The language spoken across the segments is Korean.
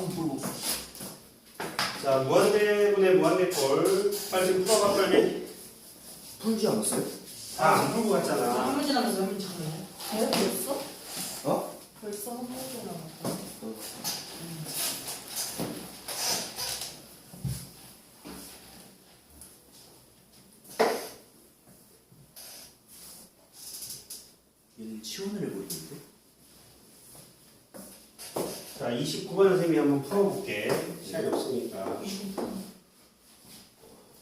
아우 모르고. 자, 무한대분의 무한대꼴. 빨리 좀 풀어봐, 빨리. 풀지 않았어요? 다안 풀고 갔잖아. 한 문제 남았어, 한 문제 남았어. 에? 벌써? 어? 벌써 한 문제 남았다 치원을 해버리는데? 자, 29번 선생님이 한번 풀어볼게. 시간이 없으니까.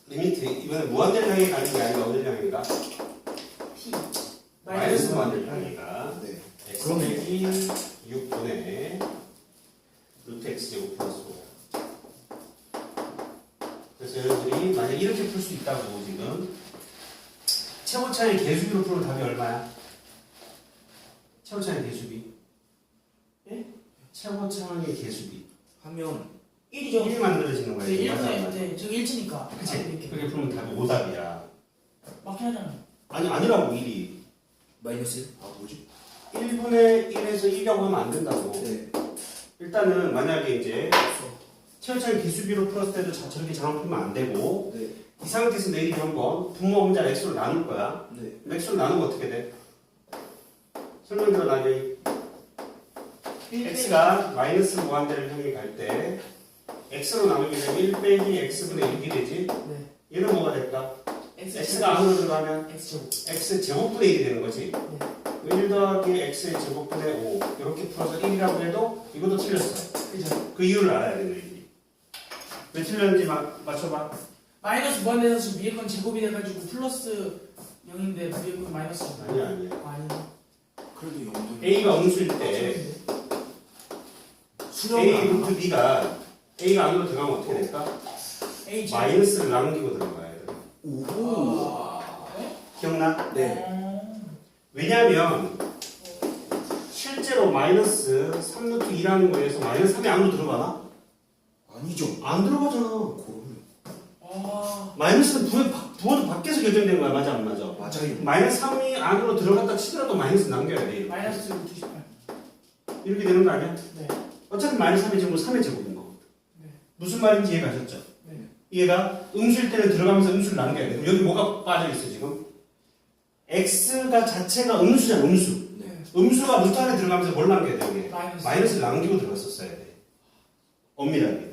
리미트, 이번에 무한대를 향해 가는 게 아니라 어디를 향해가? T. 마이너스 무한대를 향해가. 네. x. 빼기 6분의 루트 x 제곱 플러스 5. 그래서 여러분들이 만약 이렇게 풀 수 있다고 지금 최고차의 개수비로 풀면 답이 얼마야? 최고차의 개수비. 예? 최고차의 개수비. 하면 1이죠. 1이 만들어지는 거야. 네, 지금. 1분의, 맞아, 맞아. 네, 저기 1치니까. 그치? 그렇게 풀면 답이 오답이야. 맞긴 하잖아. 아니, 아니라고 1이. 마이너스? 아 뭐지? 1분의 1에서 1이라고 하면 안 된다고. 네. 일단은 만약에 이제 최고차의 기수비로 풀었을 때도 자- 저렇게 장을 풀면 안 되고 네. 이 상태에서 내일이 한번 분모 문자 x로 나눌 거야. 네. x로 나누면 어떻게 돼? 설명 들어 나중에 x가 마이너스 무한대를 향해 갈 때 x로 나누게 되면 1 빼기 x분의 1이 되지? 네. 얘는 뭐가 될까? X. x가 안으로 들어가면 X 제곱. x 제곱분의 1이 되는 거지. 1 더하기 x의 제곱분의 5 이렇게 풀어서 1이라고 해도 이것도 틀렸어. 그죠. 그 이유를 알아야 돼 너희들이. 왜 틀렸는지 마, 맞춰봐. 마이너스 무한대에서 위에 건 제곱이 돼가지고 플러스 0인데 위에 건 마이너스. 아니야 아니야. 아, 아니야. 그래도 영도 a가 음수일 때 a? 루트 b가 a가 안으로 들어가면 어떻게 될까? A 제곱. 마이너스를 남기고 들어가야 돼. 오호. 기억나? 네. 어. 왜냐하면 실제로 마이너스 3루트 2라는 거에서 마이너스 3이 안으로 들어가나? 아니죠. 안 들어가잖아. 아, 마이너스는 부호, 부호도 밖에서 결정된 거야. 맞아 안 맞아? 맞아요. 마이너스 3이 안으로 들어갔다 치더라도 마이너스 남겨야 돼. 마이너스 98. 이렇게 되는 거 아니야? 네. 어차피 마이너스 3의 제곱은 3의 제곱인 거거든. 네. 무슨 말인지 이해 가셨죠? 네. 얘가 음수일 때는 들어가면서 음수를 남겨야 돼. 그럼 여기 뭐가 빠져있어 지금? x가 자체가 음수잖아 음수. 네. 음수가 루트 안에 들어가면서 뭘 남겨야 돼 여기? 마이너스. 마이너스를 남기고 들어갔었어야 돼. 엄밀하게.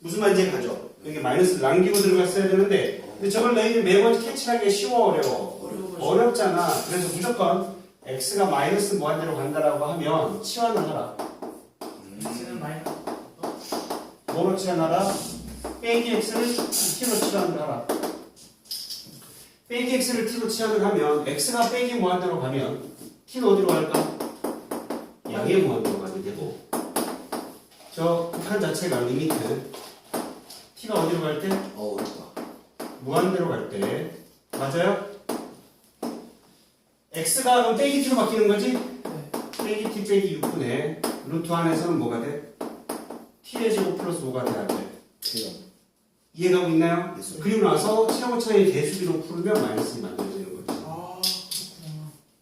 무슨 말인지 이해가죠? 여기 마이너스를 남기고 들어갔어야 되는데 근데 저걸 너희들 매번 캐치하기 쉬워 어려워? 어려워. 어렵잖아. 그래서 무조건 x가 마이너스 무한대로 간다라고 하면 치환을 하라. 5로 치환하라. 빼기 x를 t로 치환을 하라. 빼기 x를 t로 치환을 하면 x가 빼기 무한대로 가면 t는 어디로 갈까? 양의 무한대로 가게 되고 저 극한 자체가 리미트 t가 어디로 갈 때? 어, 어렵다. 무한대로 갈 때 맞아요? x가 그럼 빼기 t로 바뀌는 거지? 네. 빼기 t 빼기 6분의 루트 안에서는 뭐가 돼? T의 제곱 플러스 5가 돼야 돼. 돼요. 이해가고 있나요? 네, 쌤. 그리고 나서 최고차의 대수비로 풀면 마이너스가 만들어지는 거죠. 아,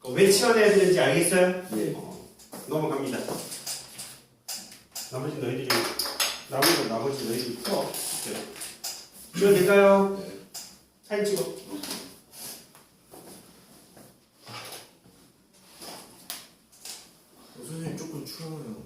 그렇구나. 왜 치환해야 되는지 알겠어요? 네. 어, 넘어갑니다. 나머지 너희들이 나머지 나머지 너희들이 풀어. 이거 될까요? 네. 사진 찍어. 어, 선생님 조금 추워요.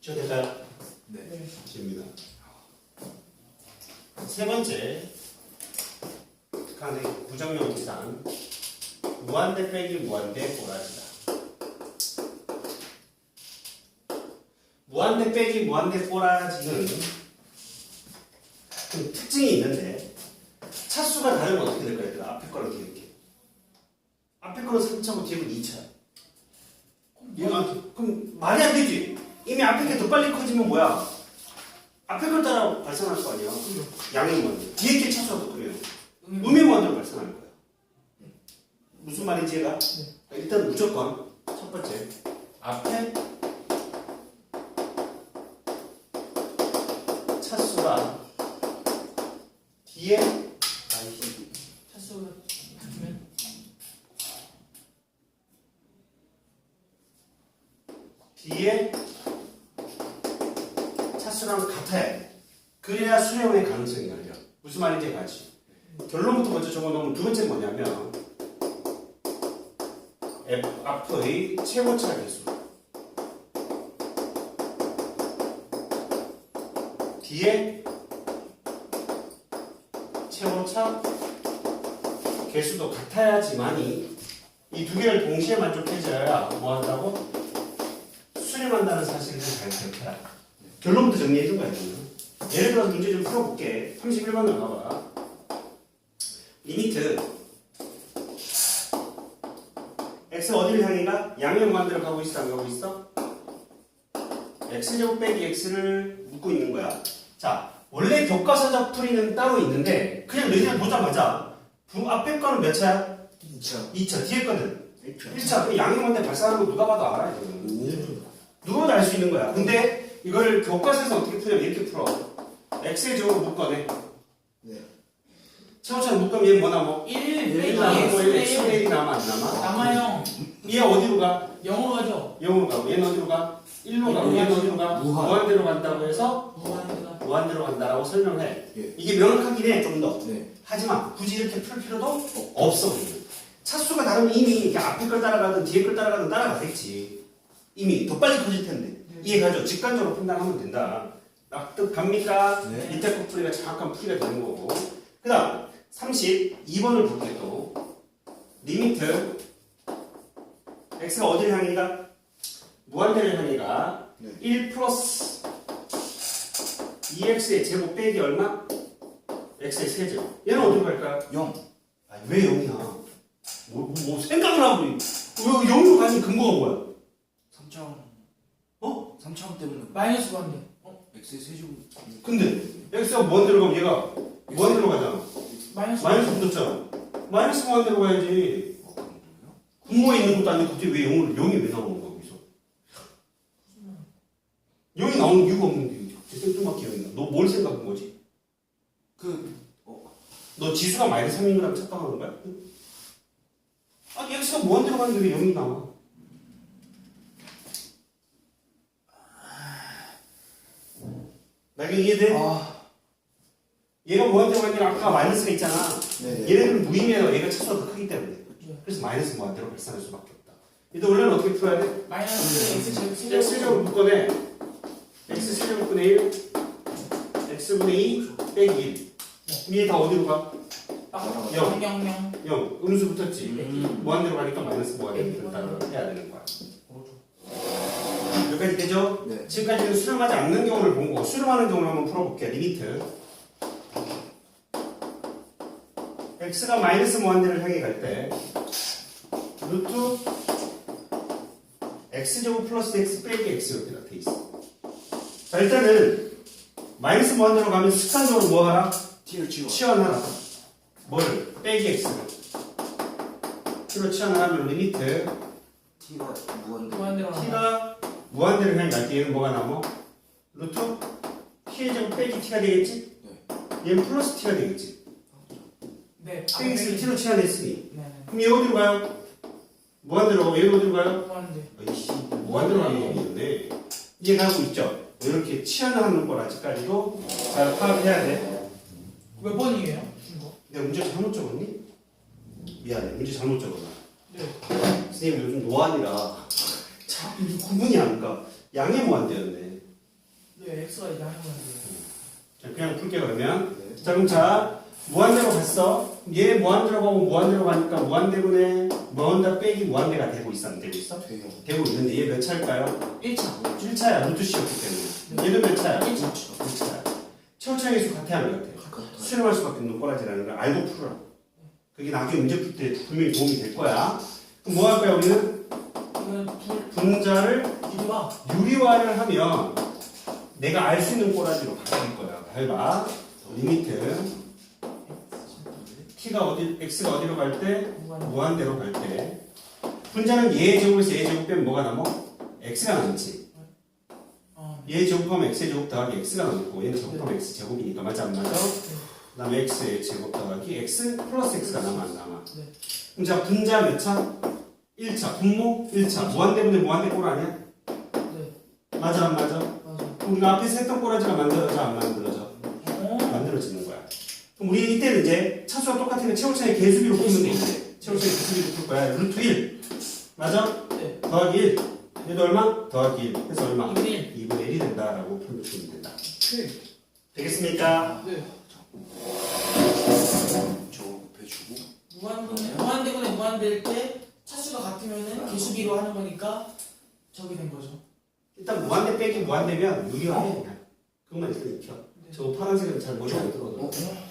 저 될까요? 네. 네. 입니다. 세 번째, 칸의 구정용 기상 무한대 빼기 무한대 꼬라지다. 무한대 빼기 무한대 꼬라지는 좀 특징이 있는데 무슨 말인지 얘가? 일단 무조건 첫 번째 앞에 차수랑 뒤에 앞의 최고차 개수 D의 최고차 개수도 같아야지만이 이 두 개를 동시에 만족해줘야 뭐 한다고? 수렴한다는 사실을 잘 기억해라. 결론부터 정리해준 거야. 예를 들어서 문제 좀 풀어볼게. 31번 나와봐. 리미트 양면 만들어 가고 있어 안 가고 있어? x제곱 빼기 x를 묻고 있는 거야. 자, 원래 교과서적 풀이는 따로 있는데 그냥 너희들 보자마자 부 앞에 거는 몇 차야? 2차 2차, 뒤에 거는 1차 1차. 양면만데 발산하는 거 누가 봐도 알아, 이거는. 누구나 알 수 있는 거야. 근데 이거를 교과서에서 어떻게 풀냐면 이렇게 풀어. x의 제곱을 묶어내. 네 차우차는 묶으면 얘 뭐나 뭐? 1 1 빼기 남고 얘 X분의 1 1이 남아 안 남아? 남아요 얘 어디로 가? 0으로 가죠 0으로 가고 얘는 어디로 가? 1로 가고 얘는 어디로 가? 무한. 무한대로 간다고 해서 무한대가 무한대로 간다라고 설명해. 예. 이게 명확하긴 해, 좀 더. 네. 하지만 굳이 이렇게 풀 필요도 없어. 우리는. 차수가 다르면 이미 이렇게 앞에 걸 따라가든 뒤에 걸 따라가든 따라가겠지. 이미 더 빨리 커질 텐데. 이해가죠? 직관적으로 판단하면 된다. 납득 갑니까? 네. 밑에 거 풀이가 정확한 풀이가 되는 거고. 그 다음, 32번을 볼게 또. 리미트. x가 어디를 향해가? 무한대를 향해가. 네. 1 플러스 2x의 제곱 빼기 얼마? x의 세제곱. 얘는 어디로 갈까요? 0 아니, 왜 0이야? 뭐, 뭐, 뭐 생각을 하고 왜 0으로 가는 근거가 뭐야? 3차원 어? 3차원 때문에 마이너스 무한대 어? x의 세제곱 근데 x가 무한대로 가면 얘가 무한대로 가잖아. 마이너스 마이너스 붙었잖아. 마이너스 무한대로 가야지. 어, 그런가요? 근거에 있는 것도 아니고 갑자기 왜 0을, 0이 왜 나오는 거야, 거기서? 0이 나오는 이유가 없는데. 생뚱맞게 0이 나. 너 뭘 생각한 거지? 그너 지수가 마이너스 3인 거라고 착각하는 거야? 아니, x가 무한대로 가는데 왜 0이 나와? 나경 이해돼? 아 얘가 무한대로 가는 게 아까 마이너스가 있잖아. 네네 얘네들은 무의미해요. 얘가 차수가 더 크기 때문에. 그래서 마이너스 무한대로 발산할 수밖에 없다. 일단 원래는 어떻게 풀어야 돼? 마이너스 X 제곱 x 세제곱 세제곱 묶어내. x 세제곱분의 1, x분의 2 빼기 1. 위에 다 어디로 가? 딱 영. 0 0 0 0. 음수 붙었지. 음. 무한대로 가니까 마이너스 무한대로 해야 되는 거야. 여기까지 되죠? 네 지금까지는 수렴하지 않는 경우를 본 거고 수렴하는 경우를 한번 풀어볼게요. 리미트. X가 마이너스 무한대를 향해 갈 때 루트 x제곱 플러스 x 빼기 x 이렇게 돼 있어. 자 일단은 마이너스 무한대로 가면 습관적으로 뭐 하라? t를 치워 치환하라. 뭐를? 빼기 x를. t로 치환을 하면 리미트 t가 무한대 무한대로 t가 무한대를 향해 갈때 얘는 뭐가 남어? 루트 t의 제곱 빼기 t가 되겠지? 얘는 플러스 t가 되겠지? 네 빼기 x를 t로 치환했으니 네 그럼 얘 어디로 가요? 무한대로 가고 얘는 어디로 가요? 무한대 아이씨 무한대로 가는 얘기인데 이해가고 있죠? 이렇게 치환하는 걸 아직까지도 잘 파악해야 돼 몇 번이에요? 내가 문제 잘못 적었니? 미안해 문제 잘못 적었나 네 선생님 요즘 노안이라 참 구분이 안 가. 양의 무한대였네. 네 X가 양이 무한대 자, 그냥 풀게 그러면. 네. 자, 그럼 자, 무한대로 갔어. 얘 무한대로 가고 무한대로 가니까 무한대분의 무한대 빼기 무한대가 되고 있어, 안 되고 있어? 돼요 되고 있는데 얘 몇 차일까요? 1차 1차야, 루트 C였기 때문에. 얘는 몇 차야? 1차 1차야. 최후차의 수 같아야 하는 것 같아요. 수렴할 수밖에 없는 꼬라지라는 걸 알고 풀어라. 그게 나중에 문제 풀 때 분명히 도움이 될 거야. 그럼 뭐할 거야, 우리는? 분자를 유리화를 하면 내가 알 수 있는 꼬라지로 바뀔 거야. 밟아. 리미트. T가 어디, x가 어디로 갈 때? 무한대 무한대로 갈 때. 분자는 얘 제곱에서 얘 제곱 빼면 뭐가 남어? x가 남지. 어, 얘 제곱하면 x의 제곱 더하기 x가 남고 얘는 제곱하면 x 제곱이니까 맞아 안 맞아? 그 다음에 x의 제곱 더하기 x 플러스 x가 남아 안 남아? 네. 그럼 자 분자 몇 차? 1차. 분모 1차. 무한대분의 무한대 꼴 아니야? 맞아 안 맞아? 맞아. 그럼 우리가 앞에서 했던 꼬라지가 만들어져 안 만들어져? 그럼 우리 이때는 이제 차수가 똑같으니까 최고차의 개수비로 돼 이제. 최고차의 개수비로 풀 거야. 루트 1 맞아? 네. 더하기 1 얘도 얼마? 더하기 1 해서 얼마? 2분의 2분의 1이 된다라고 풀면 된다. 1. 되겠습니까? 네. 저 곱해주고 무한분의 무한대분의 무한대일 때 차수가 같으면은 개수비로 하는 거니까 저기 된 거죠. 일단 무한대 빼기 무한대면 유리화해 그냥. 그것만 일단 익혀. 네. 저 파란색은 잘 머리 안 어? 들어도. 어?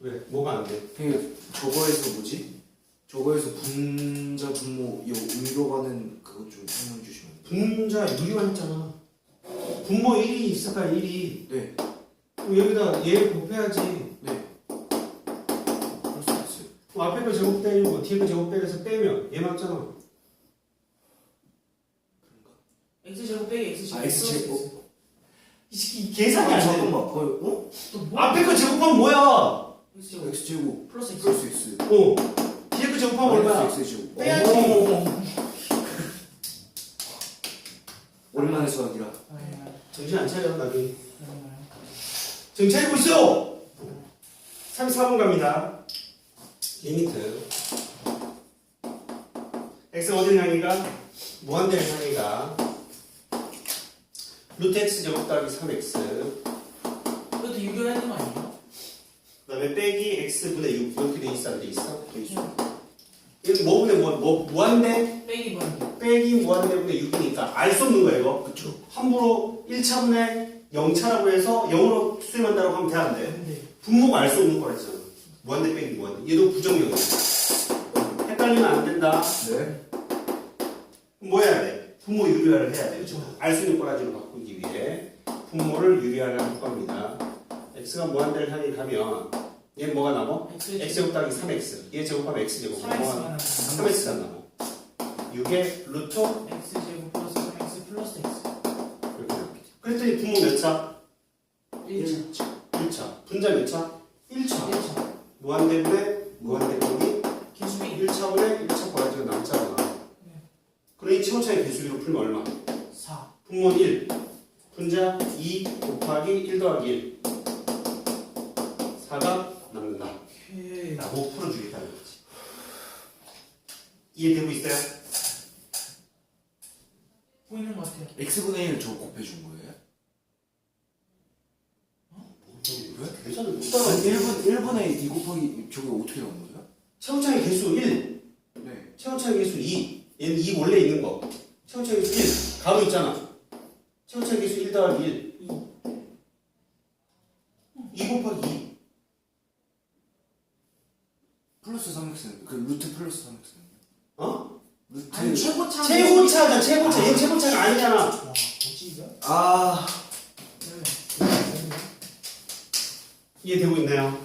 왜? 뭐가 안 돼? 그 저거에서 뭐지? 저거에서 분자 분모 이 위로 가는 그것 좀 설명해 주시면 분자 유리화 했잖아. 분모 1이 있을까 1이. 네, 그럼 여기다 얘 곱해야지. 네. 그럴 수 있어요. 그럼 앞에 거 제곱 빼고 뒤에 거 제곱 빼서 빼면 얘 맞잖아. x 제곱 빼기 x 제곱. 아, X 제곱. 이 새끼 계산이 아, 안 돼. 잠깐만, 어? 어? 또 뭐? 앞에 거 제곱하면 뭐야? X 제곱 x 제곱 플러스 x. 수 있어요. 어. 뒤에 거 제곱하면 얼마야? x 제곱. 빼야지. 오랜만에 수학이라. 아, 정신 안 차려. 아, 정신 차리고 있어! 34번 갑니다. 리미트. x 어딜 향이가? 무한대를 향이가. 루트 x 제곱 더하기 3x. 그것도 유교하는 거 아니에요? 그 다음에 빼기 x분의 6 이렇게 돼 있어 안 돼 있어? 돼 있어. 이거 뭐분의 뭐, 뭐 무한대 빼기 무한대. 빼기 무한대분의 6이니까 알 수 없는 거야 이거. 그쵸? 함부로 1차분의 0차라고 해서 0으로 수렴한다고 하면 돼안 돼? 근데 분모가 알 수 없는 거라잖아. 무한대 빼기 무한대. 얘도 부정형이야. 헷갈리면 안 된다. 네. 그럼 뭐 해야 돼? 분모 유리화를 해야 돼. 그죠? 알수 있는 꼬라지로 바꾸기 위해 분모를 유리화를 할 겁니다. X가 무한대를 향해 가면 얘 뭐가 남어? x x 제곱 더하기 3x. 얘 제곱하면 x 제곱. 3x가 뭐가 나와. 3x가 남어. 6의 루트 x 제곱 플러스 3x 플러스 x. 이렇게 나오겠지. 그랬더니 분모 몇 차? 1차. 1차. 분자 몇 차? 1차. 1차. 무한대분의 무한대분이 개수비 1차분의 1차 꼬라지가 남잖아. 네. 그러니 최고차의 개수비로 풀면 얼마? 4. 분모 1, 분자 2 곱하기 1 더하기 1. 4가 남는다. 라고 풀어주겠다는 거지. 이해되고 있어요? 보이는 것 같아요. x분의 1저 곱해준 거예요? 왜? 계산을 아니, 못하나? 1분, 1분의 2 곱하기 저게 어떻게 나온 거예요? 최고차의 개수 1, 네. 최고차의 개수 2. 얘는 2 원래 있는 거. 최고차의 개수 1. 가로 있잖아. 최고차의 개수 1 더하기 1. 2 곱하기 2. 3x는 그 루트 플러스 3x는요? 어? 루트 아니 최고차. 최고차자, 최고차. 얘 최고차가 아니잖아. 와 뭐지 이거? 아 네. 이해되고 있나요?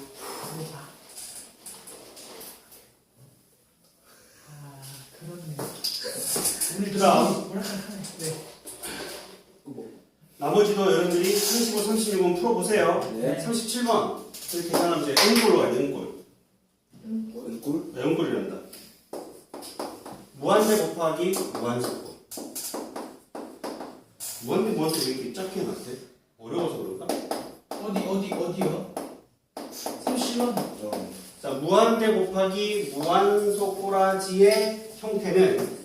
그러다. 아 그렇네. 오늘 그다음. 네. 나머지도 여러분들이 35, 36번 풀어보세요. 네. 37번. 이렇게 계산하면 이제 N꼴로 가요, N꼴. 은골? N꼴이란다. 무한대 곱하기 무한세꼴. 무한대 무한대 왜 이렇게 작게 해놨대? 어려워서 그런가? 어디 어디 어디요? 30번. 어. 자, 무한대 곱하기 무한소 꼬라지의 형태는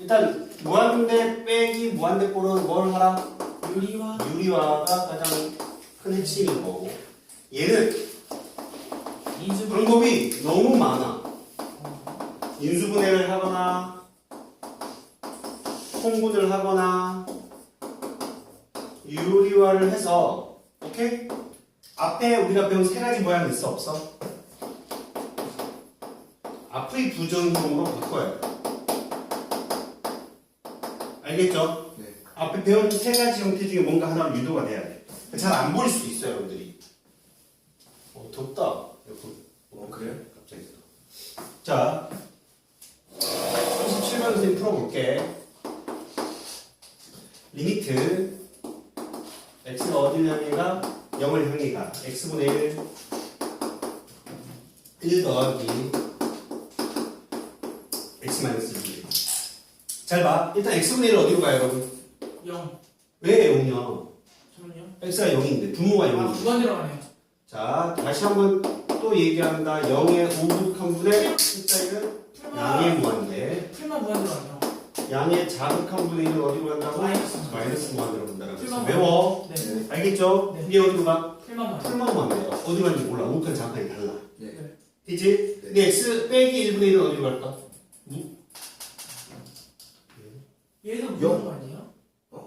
일단 무한대 빼기 무한대 꼴은 뭘 하라? 유리화. 유리화가 가장 큰 핵심인 거고 얘는. 방법이 너무 많아. 인수분해를 하거나 통분을 하거나 유리화를 해서 오케이? 앞에 우리가 배운 세 가지 모양 있어 없어? 앞의 부정형으로 바꿔야 돼. 알겠죠? 네. 앞에 배운 세 가지 형태 중에 뭔가 하나는 유도가 돼야 돼. 잘 안 보일 수도 있어요, 여러분들이. 어, 덥다. 에어컨. 어 그래요? 갑자기 더. 자, 37번 선생님 풀어 볼게. 리미트 x가 어딜 향해가 0을 향해가 x분의 1 1 더하기 x 마이너스 2. 잘 봐. 일단 x분의 1 어디로 가요, 여러분? 0 왜 0이야? 잠깐만요 x가 0인데 분모가 아 0인데 무한 들어가네요 자 다시 한번 또 얘기한다 0의 5극한 분의 숫자는 양의 풀만 무한대 풀만 무한 들어가네요 양의 자극한 분의 1은 어디로 간다고? 마이너스. 마이너스 풀만 외워 네 알겠죠? 네. 이게 어디로 가? 풀만 풀만 무한대야 어디 가는지 몰라 우극한 자극한이 달라 네. 되지? 네. 근데 x 빼기 1분의 1은 어디로 갈까? 영. 무한 거 아니에요?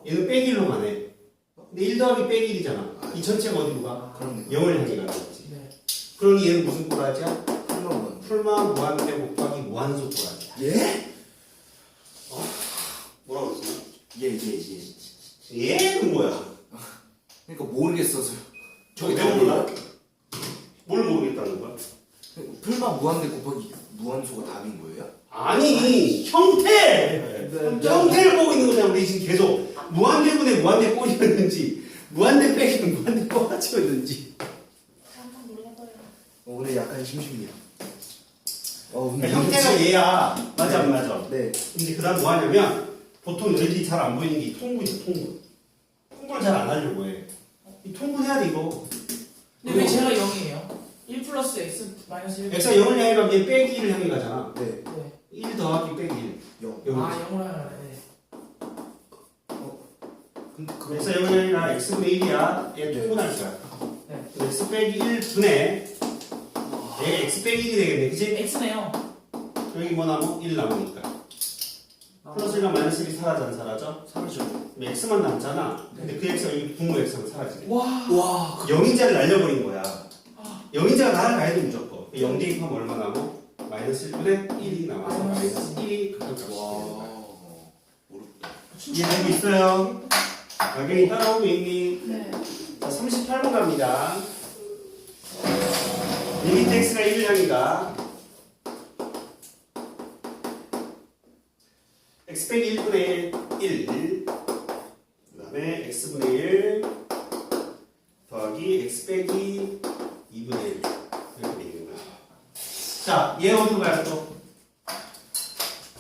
얘는 빼기 1로 가네 근데 1 더하기 빼기 1이잖아 이 전체가 어디로 가? 그럼요. 0을 향해 가는 거지 네 그러니 얘는 무슨 꼬라지야? 풀만 무한대 곱하기 무한소 꼬라지야 예? 뭐라고 그랬어? 예, 예, 예. 얘는 뭐야? 그러니까 모르겠어서요. 저기 왜 몰라? 뭘 모르겠다는 거야? 풀만 무한대 곱하기 무한소가 답인 거예요? 아니 형태! 형태를 보고 있는 거잖아 우리 지금 계속 무한대분의 무한대 꼴이었는지 무한대 빼기는 무한대 눌러봐요. 어, 오늘 약간 심심해요. 어, 근데 그러니까 형태가 얘야 맞아 안 맞아? 네. 근데 그 다음 뭐 하냐면 보통 너희들이 잘 안 보이는 게이 통분이야 통분 통분을 잘 안 하려고 해 이 통분해야 돼 이거 근데 왜 제가 0이에요? 1 플러스 x 마이너스 1 x가 0을 향해 가면 얘 빼기 1을 향해 가잖아 네. 네. 1 더하기 빼기 1 영. 여기 아 0으로 하면 네. 근데 그거 x 0을 향해 가 x분의 1이야 얘 통분할 거야 네. x 빼기 1분의 얘 x 빼기 1이 되겠네 그치? x네요 여기 뭐 남어? 1 남으니까 플러스 1과 마이너스 1이 사라져 안 사라져? 사라져. x만 남잖아 근데 그 x가 여기 분모 x는 사라지게 와 와. 0인자를 날려버린 거야 아. 0인자가 날아가야 돼 무조건 0 대입하면 얼마 남어? 마이너스 1분의 1이 남아 마이너스 마이너스 1이 각각 값이 되는 거야 와. 어렵다. 이해되고 있어요? 여기 따라오고 있니? 네. 자 38번 갑니다 리미트 x가 1을 향이가 빼기 1분의 1, 1. 그 다음에 x분의 1 더하기 x 빼기 2분의 1 이렇게 되는 거야 자, 얘 어디로 가야 또?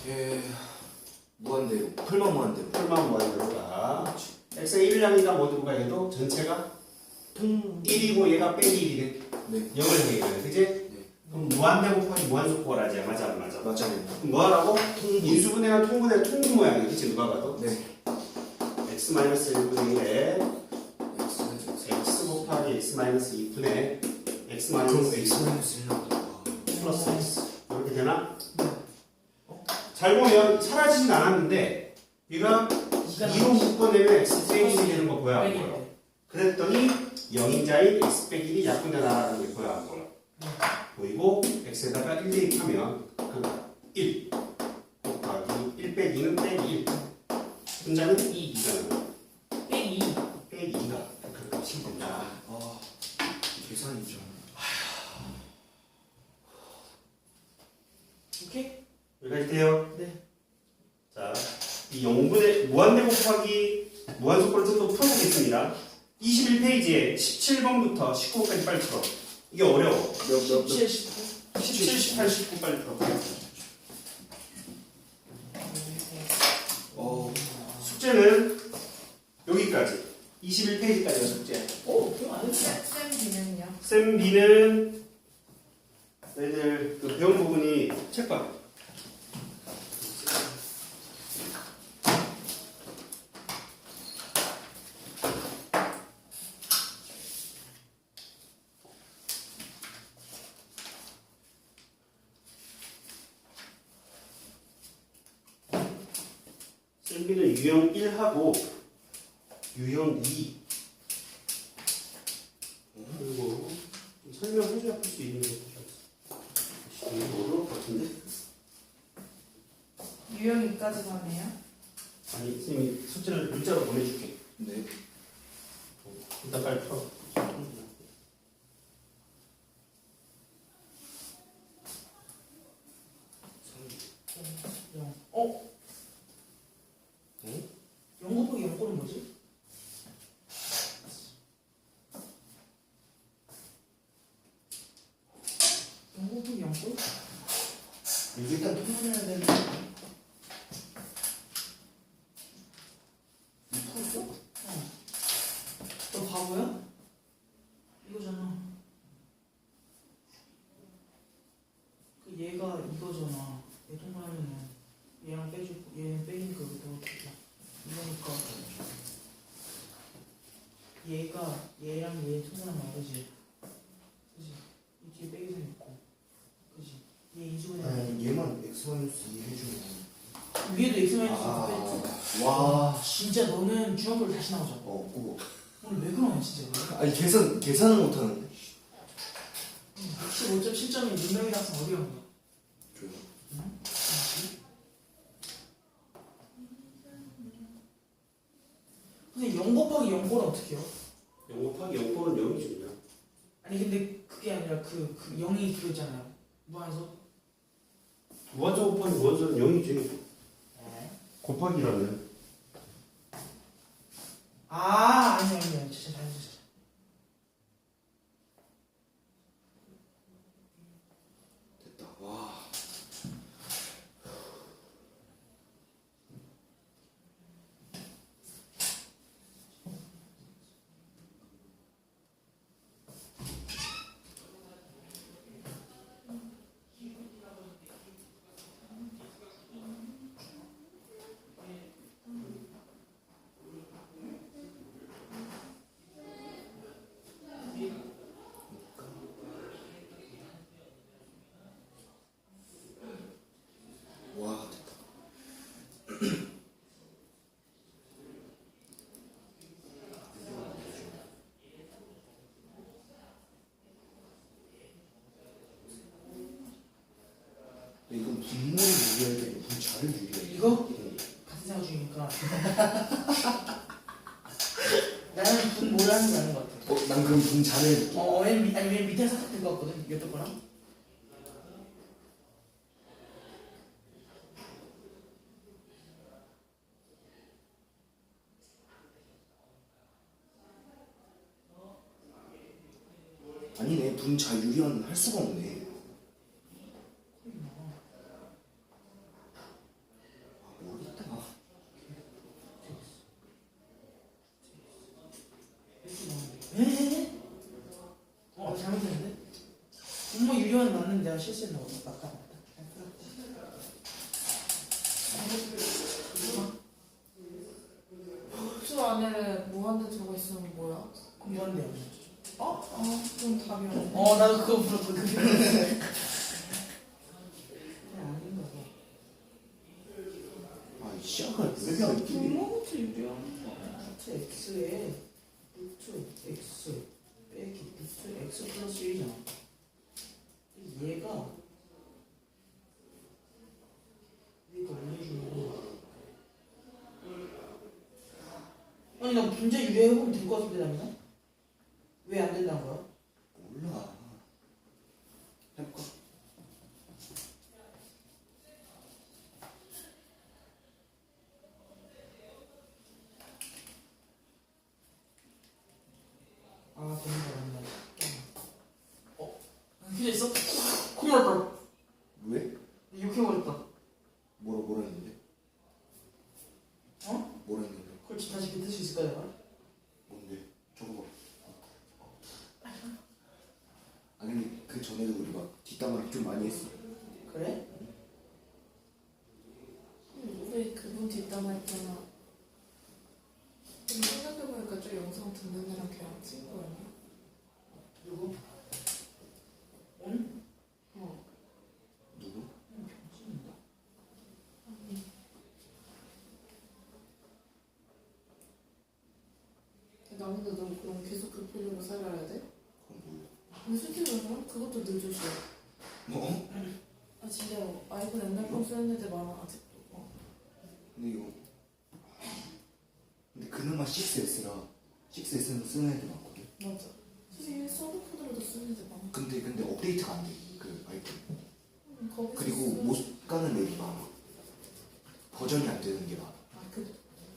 예. 무한대로. 풀만 무한대로. 풀만 무한대로 가 x가 1을 향이가 어디로 가 얘도? 전체가 통. 1이고 얘가 빼기 1이래 네. 0을 향해 가네 그지? 네. 그럼 무한대 곱하기 무한속 구하라지 맞아 안 맞아? 맞아요. 그럼 뭐 하라고? 인수분해가 통분해 통분 모양이야 그치 누가 봐도 네. x 1분의 1에 X는 x 곱하기 x 2분의 x 마이너스 X 마이너스 1 나왔다. 플러스 x 이렇게 되나? 잘 보면 사라지진 않았는데 얘가 2로 묶어내면 x 빼기 1이 되는 거 보여 안 보여? 그랬더니 0인자인 x 빼기 1이 약분돼 나가는 게 보여 안 보여? 보이고 x에다가 1 대입하면 그1 곱하기 1 빼기 2는 빼기 1 분자는 2, 2잖아 빼기 2 빼기 2가 그 값이 된다 아. 계산이 좀. 오케이? 여기까지 돼요? 네. 자, 이 0분의 무한대 곱하기 무한속도를 좀 더 풀어보겠습니다 21페이지에 17번부터 19번까지 빨리 풀어 이게 어려워 몇, 몇, 몇. 17, 19 17, 18, 19 빨리 풀어 어. 숙제는 여기까지 21페이지까지가 숙제 오 그럼 안 했네 쌤 B는요? 쌤 B는 너희들 그 배운 부분이 책봐 쌤 B는 유형 1하고 유형 2 그리고 설명해줘야 할 수 있는 것도 이거 어려울 것 같은데? 유형이까지 가네요. 아니 선생님이 숙제를 문자로 보내줄게 네. 일단 빨리 풀어 영. 어? 응? 0 곱하기 0 꼴은 뭐지? 영 곱하기 0 꼴? 일단 통분해야 되는데 이 그지? 그지? 이 뒤에 빼기선 있고 그지? 얘 이주근이 아니 얘만 x 마이너스 2 해주면 위에도 x 마이너스 빼 아와 진짜 너는 중학교를 다시 나오자 어 그거 오늘 왜 그러냐 진짜 아니 계산 계산을 못하는데 115.7점이 눈명이 학생 어디 간 거야? 조용? 근데 0 곱하기 0꼴은 어떻게 해요? 0 곱하기 0꼴은 0이지 그냥 아니 근데 그게 아니라 그, 그 0이 그거잖아요. 무한서? 무한정 곱하기 무한정은 0이지 네. 곱하기라면 아 아니 아니 아니. 진짜 잘못 이건 분모를 유리해야 돼 분자를 유리해야 돼 이거? 응. 같은 생각 중이니까. 나는 분 뭐라는 게 아닌 것 같아. 어, 난 그럼 분자를 어, 맨 밑, 아니 맨 밑에 살짝 된것 같거든? 옆에 거랑? 아니네 분자 유리는 할 수가 없네 안에 무한대 들어가 있으면 뭐야? 공부한대요 어? 아, 그건 답이 없네. 어 나도 그거 물었거든 그게 아닌가 봐아 시작을 왜 이렇게 안 끼니 분모부터 유리한 거. 루트 x에 루트 x 빼기 루트 x 플러스 1이잖아 얘가 위가 올려주고 아니 나 분자 나는 왜안 된다는 거야? 몰라 해볼까? 아 되는 거 맞네 어? 그게 있어? 큰일 났다 왜? 욕해버렸다 뭐라 뭐라 했는데? 어? 뭐라 했는데? 그걸 지금 다시 뱉을 수 있을까 내가? 뭔데? 저거 봐 아니 그 전에도 우리 막 뒷담화를 좀 많이 했어 그래? 우리 그분 뒷담화 했잖아. 근데 생각해보니까 저 영상 듣는 애랑 걔랑 친구 아니야? 누구? 응? 어. 누구? 병신인가? 너 그럼 계속 그 표정으로 살아야 돼? 근데 솔직히 말하면 그것도 늦으셔. 뭐? 아 진짜 아이폰 옛날 폰 쓰는 애들 많아 아직도. 어. 근데 이거 근데 그나마 6S라 6S는 쓰는 애들 많거든 맞아. 솔직히 서브폰으로도 쓰는 애들 많아. 근데 근데 업데이트가 안돼그 아이폰 음, 거기서 그리고 쓰- 못 가는 앱이 많아 버전이 안 되는 게 많아 아 그,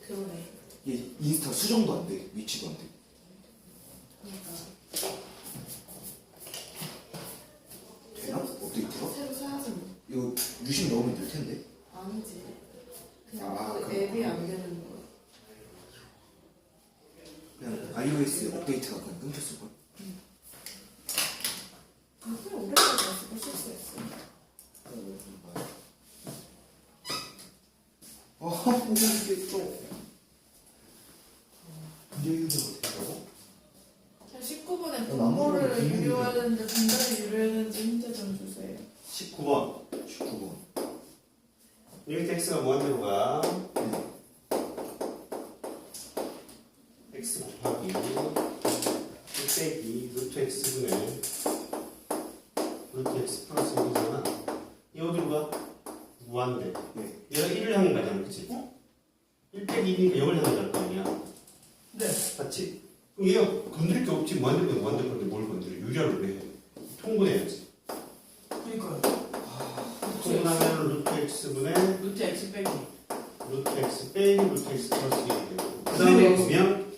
그러네. 얘 인스타 수정도 안돼 위치도 안돼 되나? 업데이트가? 새로 사야지 뭐. 이거 유심 넣으면 될 텐데 아니지. 그냥 아, 그 앱이 안 되는 거야. 그냥 iOS 업데이트가 그냥 끊겼을걸? 아, 그냥 오래까지 쓰고 실수했어. 아 모르겠어 되는데 분자를 유래했는지 힌트 좀 주세요. 19번. 19번. 이렇게 x가 무한대로 가.